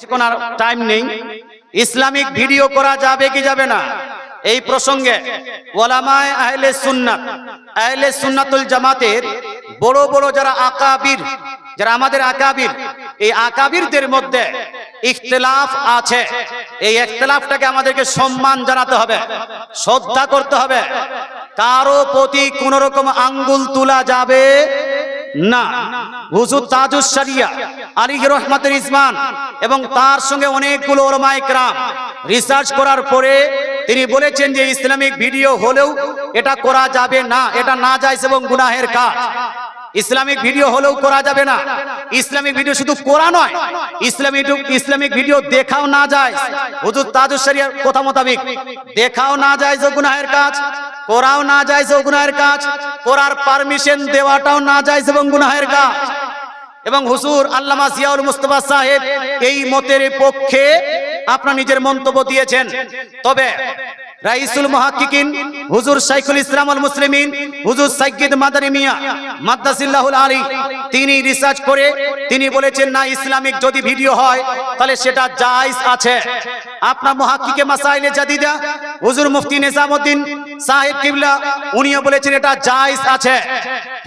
বেশিক্ষণ আর টাইম নেই। ইসলামিক ভিডিও করা যাবে কি যাবে না? এই প্রসঙ্গে ওলামায় আহলে সুন্নাত, আহলে সুন্নাতুল জামাতের বড় বড় যারা আকাবির, যারা আমাদের আকাবির, এই আকাবিরদের মধ্যে ইখতিলাফ আছে। এই ইখতিলাফটাকে আমাদেরকে সম্মান জানাতে হবে, শ্রদ্ধা করতে হবে। কারও প্রতি কোন রকম আঙ্গুল তোলা যাবে না। হুজুর তাজুস শরিয়া আলী রহমাতুল ইসমান এবং তার সঙ্গে অনেকগুলো ওরমায় ক্রাম রিসার্চ করার পরে তিনি বলেছেন যে ইসলামিক ভিডিও হলেও এটা করা যাবে না, এটা না যায় এবং গুনাহের কাজ। ইসলামিক ভিডিও হলেও করা যাবে না। ইসলামিক ভিডিও শুধু করা নয়, ইসলামিক ইসলামিক ভিডিও দেখাও না যায়। হুজুর তাজুস শরিয়ার কথা মোতাবেক, দেখাও না যায় যে গুনাহের কাজ। করাও না যায় যে গুনাহের কাজ করার পারমিশন দেওয়াটাও না যায় এবং গুনাহের কাজ। এবং হুজুর আল্লামা জিয়াউল মুস্তফা সাহেব এই মতের পক্ষে আপনার নিজের মন্তব্য দিয়েছেন। তবে রাইসুল মুহাক্কিকিন, হুজুর শাইখুল ইসলাম আল মুসলিমিন, হুজুর সাইয়্যিদ মাদানী মিয়া, মাদ্দাসিল্লাহুল আলী, তিনি রিসার্চ করে তিনি বলেছেন, না, ইসলামিক যদি ভিডিও হয়, তাহলে সেটা জায়েজ আছে। আপনার মহাকিকে মাসাইলে জাদিদা, হুজুর মুফতি নিজামউদ্দিন সাহেব কিবলা, উনিও বলেছেন এটা জায়েজ আছে।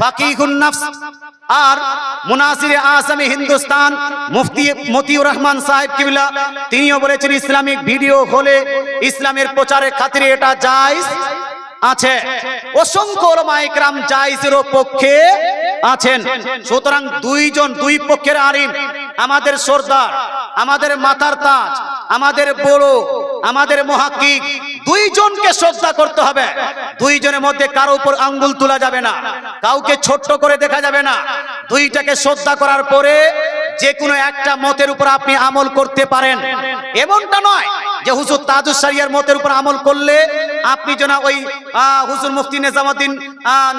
ফাকিহুন নফস। আর মুনাসির আসামি হিন্দুস্তান মুফতি মতিউর রহমান সাহেব কিবলা, তিনিও বলেছেন ইসলামিক ভিডিও হলে ইসলামের প্রচারে খাতিরে এটা জায়েজ আছে। অসংখ্য ওলামাইকরাম জায়েজের পক্ষে আছেন। সুতরাং দুইজন দুই পক্ষের আলিম আমাদের সর্দার, আমাদের মাথার তাজ, আমাদের বড়, আমাদের মহাকিক, দুইজনকে শ্রদ্ধা করতে হবে। দুইজনের মধ্যে কারও উপর আঙ্গুল তোলা যাবে না, কাউকে ছোট্ট করে দেখা যাবে না। দুইটাকে শ্রদ্ধা করার পরে যে কোনো একটা মতের উপর আপনি আমল করতে পারেন। এমনটা নয় যে হুজুর তাজুস সারিয়ার মতের উপর আমল করলে আপনি যেন ওই হুজুর মুফতি নিজামুদ্দিন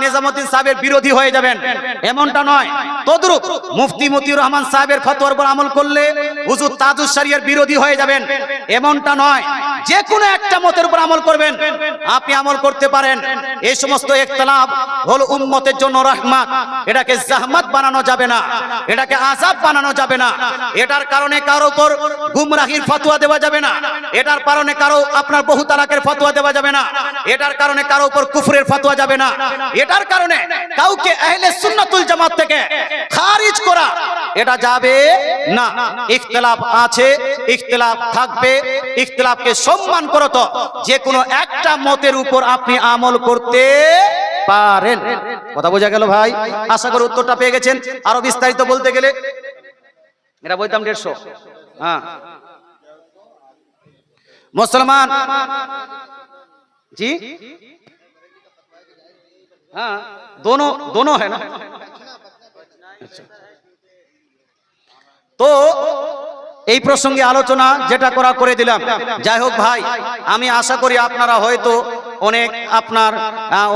নিজামুদ্দিন সাহেবের বিরোধী হয়ে যাবেন। এমনটা নয়। তদ্রুপ মুফতি মতিউর রহমান সাহেবের ফতোয়ার উপর আমল করলে হুজুর তাজুস সারিয়ার বিরোধী হয়ে যাবেন। এমনটা নয়। যে কোনো একটা মতের উপর আমল করবেন। আপনি আমল করতে পারেন। এই সমস্ত ইখতিলাফ হলো উম্মতের জন্য রহমত। এটাকে জাহমাত বানানো যাবে না। এটাকে আযাব বানানো যাবে না। এটার কারণে কারও উপর গুমরাহির ফতোয়া দেওয়া যাবে না। এটার কারণে কারও আপনার বহু তালাকের ফতোয়া দেওয়া যাবে না। এটার কারণে কারও উপর কুফরের ফতোয়া যাবে না। এটার কারণে কাউকে আহলে সুন্নাতুল জামাত থেকে খারিজ করা, এটা যাবে না। ইখতিলাফ আছে, ইখতিলাফ থাকবে, ইখতিলাফকে সম্মান করো তো। যে কোনো একটা মতের উপর আপনি আমল করতে পারেন। কথা বোঝা গেল ভাই? আশা করি উত্তরটা পেয়ে গেছেন। আরও বিস্তারিত বলতে গেলে এটা বলতাম দেড়শো। হ্যাঁ। মুসলমান जी हाँ दोनों दोनों है ना अच्छा। তো এই প্রসঙ্গে আলোচনা যেটা করা করে দিলাম যাই হোক ভাই আমি আশা করি আপনারা হয়তো অনেক আপনার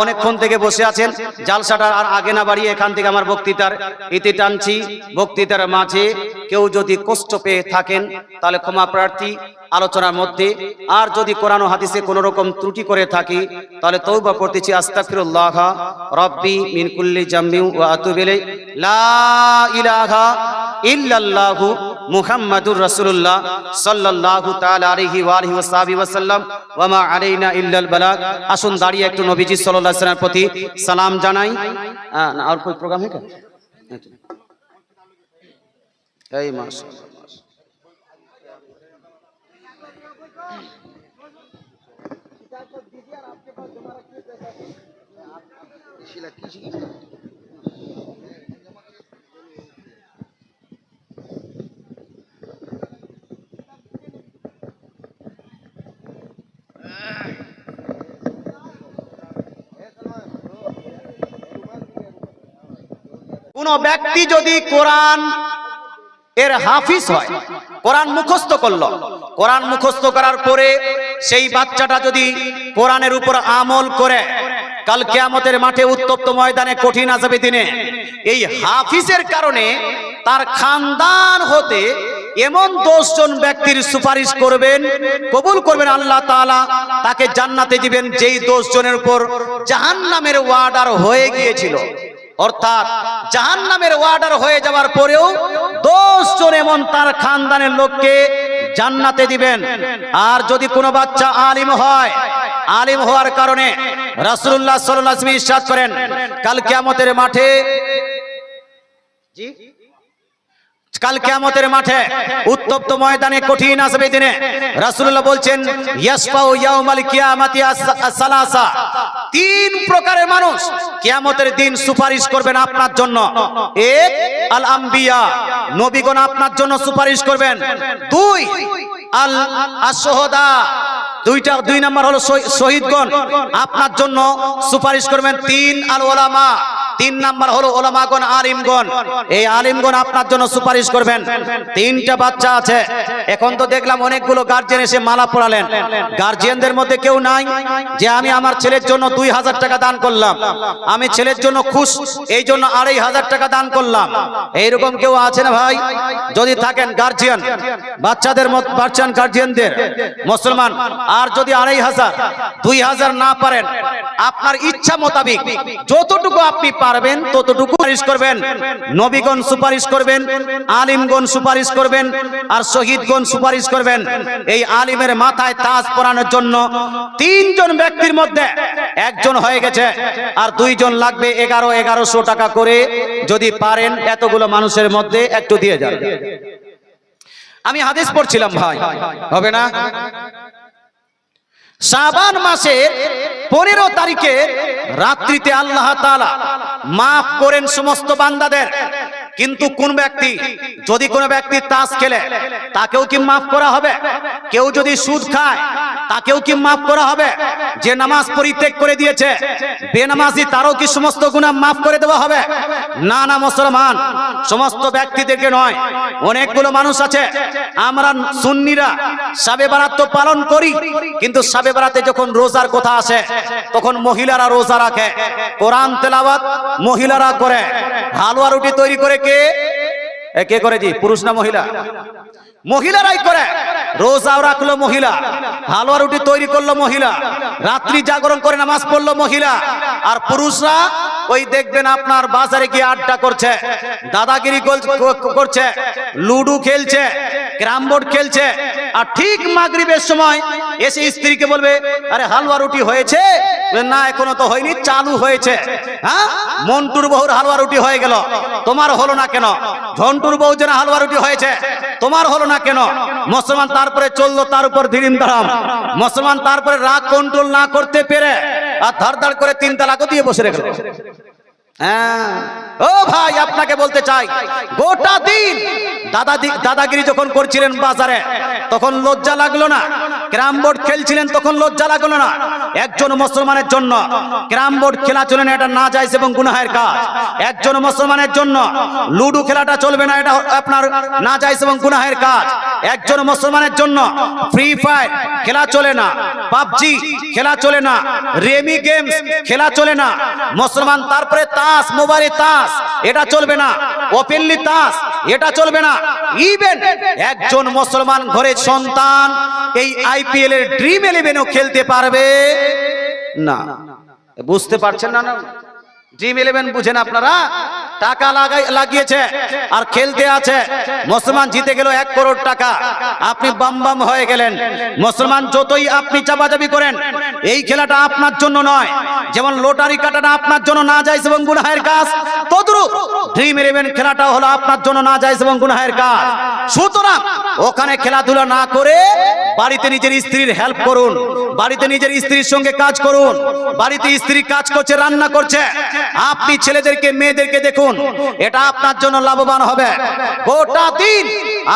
অনেকক্ষণ থেকে বসে আছেন। জালসাটা আর আগে না বাড়িয়ে এখান থেকে আমার বক্তৃতার ইতি টানছি, বক্তৃতার মাঝে কেউ যদি কষ্ট পেয়ে থাকেন, তাহলে ক্ষমা প্রার্থী আলোচনার মধ্যে। আর যদি কোরআন ও হাদিসে কোন রকম ত্রুটি করে থাকি, তাহলে তৌবা করতেছি, আস্তাগফিরুল্লাহ, রব্বি মিন কুল্লি জামবি ওয়া আতুবু ইলাই লা ইলাহা ইল্লাল্লাহু মুহাম্মাদুর রাসূলুল্লাহ সাল্লাল্লাহু তাআলা আলাইহি ওয়া আলিহি ওয়াসাহবি ওয়াসাল্লাম, ওয়া সাল্লাম ওয়া মা আলাইনা ইল্লাল বালাগ। আসুন দাঁড়িয়ে একটু নবীজি সাল্লাল্লাহু আলাইহি ওয়াসাল্লামের প্রতি সালাম জানাই। না, আর কোনো প্রোগ্রাম হে হ্যাঁ এই মাশাআল্লাহ। কোন ব্যক্তি যদি কোরআন এর হাফিজ হয়, কোরআন মুখস্থ করল, কোরআন মুখস্থ করার পরে সেই বাচ্চাটা যদি কোরআনের উপর আমল করে, কাল কেয়ামতের মাঠে উত্তপ্ত ময়দানে কঠিন আসবে দিনে, এই হাফিজের কারণে তার খানদান হতে এমন দশজন ব্যক্তির সুপারিশ করবেন, কবুল করবেন আল্লাহ তাআলা, তাকে জান্নাতে দিবেন যেই দশ জনের উপর জাহান্নামের ওয়ার্ডার হয়ে গিয়েছিল। অর্থাৎ জাহান নামের ওয়ার্ডার হয়ে যাওয়ার পরেও দশ জন এমন তার খানদানের লোককে জান্নাতে দিবেন। আর যদি কোনো বাচ্চা আলিম হয়, আলিম হওয়ার কারণে রাসুল্লাহ সাল্লাহ আলাইহি করেন, কাল কিয়ামতের মাঠে জি? কাল কিয়ামতের মাঠে উত্তপ্ত ময়দানে কঠিন আসবে দিনে। রাসূলুল্লাহ বলছেন কিয়ামাতি সালাসা তিন প্রকারের মানুষ কিয়ামতের দিন সুপারিশ করবেন আপনার জন্য। এক আল আম্বিয়া নবীগণ আপনার জন্য সুপারিশ করবেন। দুই আল আশহাদা দুইটা, দুই নাম্বার হলো শহী- শহীদগণ, আপনার জন্য সুপারিশ করবেন। তিন আল ওলামা তিন নাম্বার হলো ওলামাগণ, আলিমগণ। এই আলিমগণ আপনার জন্য সুপারিশ করবেন। তিনটা বাচ্চা আছে। এখন তো দেখলাম অনেকগুলো গার্জিয়ান এসে মালা পড়ালেন গার্জিয়ানদের মধ্যে কেউ নাই যে আমি আমার ছেলের জন্য দুই হাজার টাকা দান করলাম। আমি ছেলের জন্য খুশ, এই জন্য আড়াই হাজার টাকা দান করলাম। এইরকম কেউ আছে না ভাই? যদি থাকেন গার্জিয়ান বাচ্চাদের বাচ্চান গার্জিয়ানদের মুসলমান, আর যদি আড়াই হাজার, দুই হাজার না পারেন, আপনার ইচ্ছা মোতাবিক যতটুকু আপনি পারবেন, ততটুকু সুপারিশ করবেন। নবীগণ সুপারিশ করবেন, আলিমগণ সুপারিশ করবেন, আর শহীদগণ সুপারিশ করবেন। এই আলিমের মাথায় তাজ পরানোর জন্য তিনজন ব্যক্তির মধ্যে একজন হয়ে গেছে, আর দুইজন লাগবে এগারো, এগারোশো টাকা করে। যদি পারেন এতগুলো মানুষের মধ্যে একটু দিয়ে যান। আমি হাদিস পড়ছিলাম ভাই, হবে না? শাবান মাসের পনেরো তারিখে রাত্রিতে আল্লাহ তাআলা মাফ করেন সমস্ত বান্দাদের। কিন্তু কোন ব্যক্তি যদি কোন ব্যক্তি তাস খেলে, তাকেও কি মাফ করা হবে? কেউ যদি সুদ খায় তাকেও কি মাফ করা হবে? যে নামাজ পরিত্যাগ করে দিয়েছে, বেনামাজি তারও কি সমস্ত গুণা মাফ করে দেওয়া হবে? না না, মুসলমান, সমস্ত ব্যক্তিদেরকে নয়, অনেকগুলো মানুষ আছে। আমরা সুন্নিরা সাবে বারাত তো পালন করি, কিন্তু সাবে বারাতে যখন রোজার কথা আসে, তখন মহিলারা রোজা রাখে। কোরআন, তেলাওয়াত মহিলারা করে। হালুয়া রুটি তৈরি করে কে? কে করে জি? পুরুষ না মহিলা? মহিলারাই করে। রোজাও রাখল মহিলা। হালুয়া রুটি তৈরি করল মহিলা। রাত্রি জাগরণ করে নামাজ পড়ল মহিলা। আর পুরুষরা ওই দেখবেন আপনার বাজারে গিয়ে আড্ডা করছে। দাদাগিরি করছে। লুডু খেলছে। ক্যারাম বোর্ড খেলছে। আর ঠিক মাগরিবের সময় এসে স্ত্রীকে বলবে, আরে হালুয়া রুটি হয়েছে? না এখনও তো হয়নি, চালু হয়েছে। হ্যাঁ? মন্টুর বহুর হালুয়া রুটি হয়ে গেল। তোমার হলো না কেন? ঝন্টুর বউ যেন হালুয়া রুটি হয়েছে, তোমার হলো না কেন? মুসলমান তারপরে চলল, তার উপর ধীরিম ধরাম মুসলমান তারপরে রাগ কন্ট্রোল না করতে পেরে আর ধার ধার করে তিন তালাকও দিয়ে বসে রেখে হ্যাঁ। ও ভাই, আপনাকে বলতে চাই, গোটা দিন দাদা দাদাগিরি যখন করছিলেন বাজারে, তখন লজ্জা লাগল না? ক্যারাম বোর্ড খেলছিলেন, তখন লজ্জা লাগল না? একজন মুসলমানের জন্য ক্যারাম বোর্ড খেলা চলে না, এটা না যাইছে এবং গুনাহের কাজ। একজন মুসলমানের জন্য লুডু খেলাটা চলবে না, এটা আপনার না যাইছে এবং গুনাহের কাজ। একজন মুসলমানের জন্য ফ্রি ফায়ার খেলা চলে না, পাবজি খেলা চলে না রেমি গেমস খেলা চলে না, মুসলমান তারপরে তাস, মোবাইলে তাস, এটা চলবে না ওপেনলি তাস, এটা চলবে না ইভেন একজন মুসলমান ঘরের সন্তান এই আইপিএল এর ড্রিম ইলেভেনও খেলতে পারবে? না। বুঝতে পারছেন না না? ড্রিম ইলেভেন বুঝেন আপনারা? টাকা লাগাই লাগিয়েছে আর খেলতে আছে। মুসলমান জিতে গেল এক করোড় টাকা। আপনি বাম বাম হয়ে গেলেন। মুসলমান যতই আপনি চাপাচাপি করেন, এই খেলাটা আপনার জন্য নয়। যেমন লটারি কাটাটা আপনার জন্য না যায় এবং গুনাহের কাজ, তদ্রুপ ড্রিম ইলেভেন খেলাটা হলো আপনার জন্য না যায় এবং গুনাহের কাজ। সুতরাং ওখানে খেলাধুলা না করে বাড়িতে নিজের স্ত্রীর হেল্প করুন। বাড়িতে নিজের স্ত্রীর সঙ্গে কাজ করুন। বাড়িতে স্ত্রী কাজ করছে, রান্না করছে। আপনি ছেলেদেরকে, মেয়েদেরকে দেখুন। এটা আপনার জন্য লাভবান হবে। গোটা দিন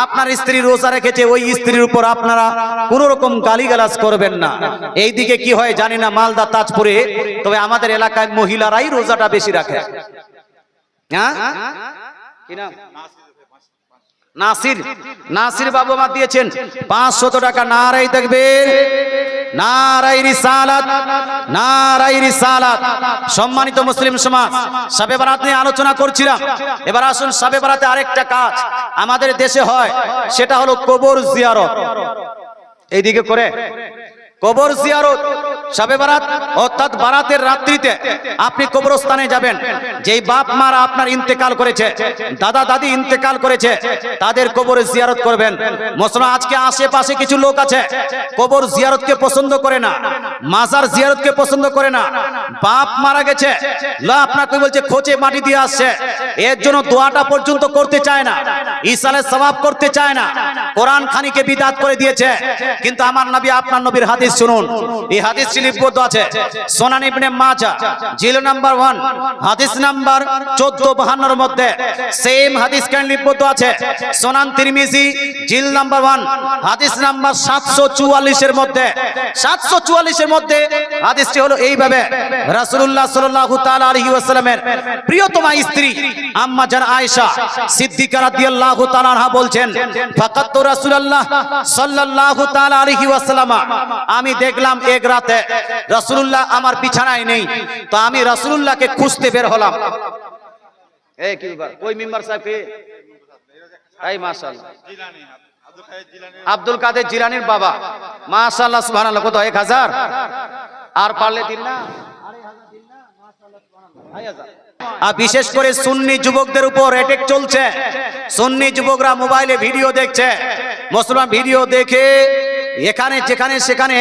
আপনার স্ত্রী রোজা রেখেছে, ওই স্ত্রীর উপর আপনারা কোন রকম গালিগালাজ করবেন না। এই দিকে কি হয় জানি না, মালদা, তাজপুরে। তবে আমাদের এলাকায় মহিলারাই রোজাটা বেশি রাখে। হ্যাঁ? কি নাম? নাসির নাসির বাবু আমার দিয়েছেন। পাঁচশত টাকা নারাই দেখবে সম্মানিত মুসলিম সমাজ, সাবে বারাত নিয়ে আলোচনা করছিলাম। এবার আসুন সাবে বারাতে আরেকটা কাজ আমাদের দেশে হয়, সেটা হলো কবর জিয়ারত। এইদিকে করে। কবর জিয়ারত, সবে বারাত, অর্থাৎ বারাতের রাত্রিতে আপনি কবরস্থানে যাবেন। যেই বাপ মারা আপনার ইন্তেকাল করেছে, দাদা দাদি ইন্তেকাল করেছে, তাদের কবরে জিয়ারত করবেন। মুসলমান আজকে আশেপাশে কিছু লোক আছে, কবর জিয়ারতকে পছন্দ করে না, মাজার জিয়ারতকে পছন্দ করে না। বাপ মারা গেছে, লা আপনাকে বলছে, খোঁচে মাটি দিয়ে আসছে, এর জন্য দোয়াটা পর্যন্ত করতে চায় না ইসালে সবাব করতে চায় না। কোরআন খানিকে বিদাত করে দিয়েছে, কিন্তু আমার নবী, আপনার নবীর হাদিস শুনুন। এই হাদিস লিপিবদ্ধ আছে। সোনান ইবনে মাঝা জিল নাম্বার ওয়ান, হাদিস নাম্বার চোদ্দ বাহান্নর মধ্যে সেম হাদিস কেন লিপিবদ্ধ আছে? সোনান তিরমিজি, জিল নাম্বার ওয়ান, হাদিস নাম্বার সাতশো চুয়াল্লিশের মধ্যে। সাতশো চুয়াল্লিশের মধ্যে হাদিসটি হলো এইভাবে, রাসূলুল্লাহ সাল্লাল্লাহু তাআলা আলাইহি ওয়াসাল্লামের প্রিয়তমা স্ত্রী আম্মা জান আয়েশা সিদ্দিকা রাদিয়াল্লাহু তাআলা আনহা বলছেন ফাকাত রাসূলুল্লাহ সাল্লাল্লাহু তাআলা আলাইহি ওয়াসাল্লাম আমি দেখলাম এক রাতে রাসূলুল্লাহ আমার বিছানায় নেই। তো আমি রাসূলুল্লাহকে খুঁজতে বের হলাম। ওই মেম্বার সাহেব আব্দুল কাদের জিলানির বাবা। কত? 1000 আর পারলে দিন না? আর বিশেষ করে সুন্নি যুবকদের উপর অ্যাটেক চলছে। সুন্নি যুবকরা মোবাইলে ভিডিও দেখছে। মুসলমান ভিডিও দেখে এখানে যেখানে সেখানে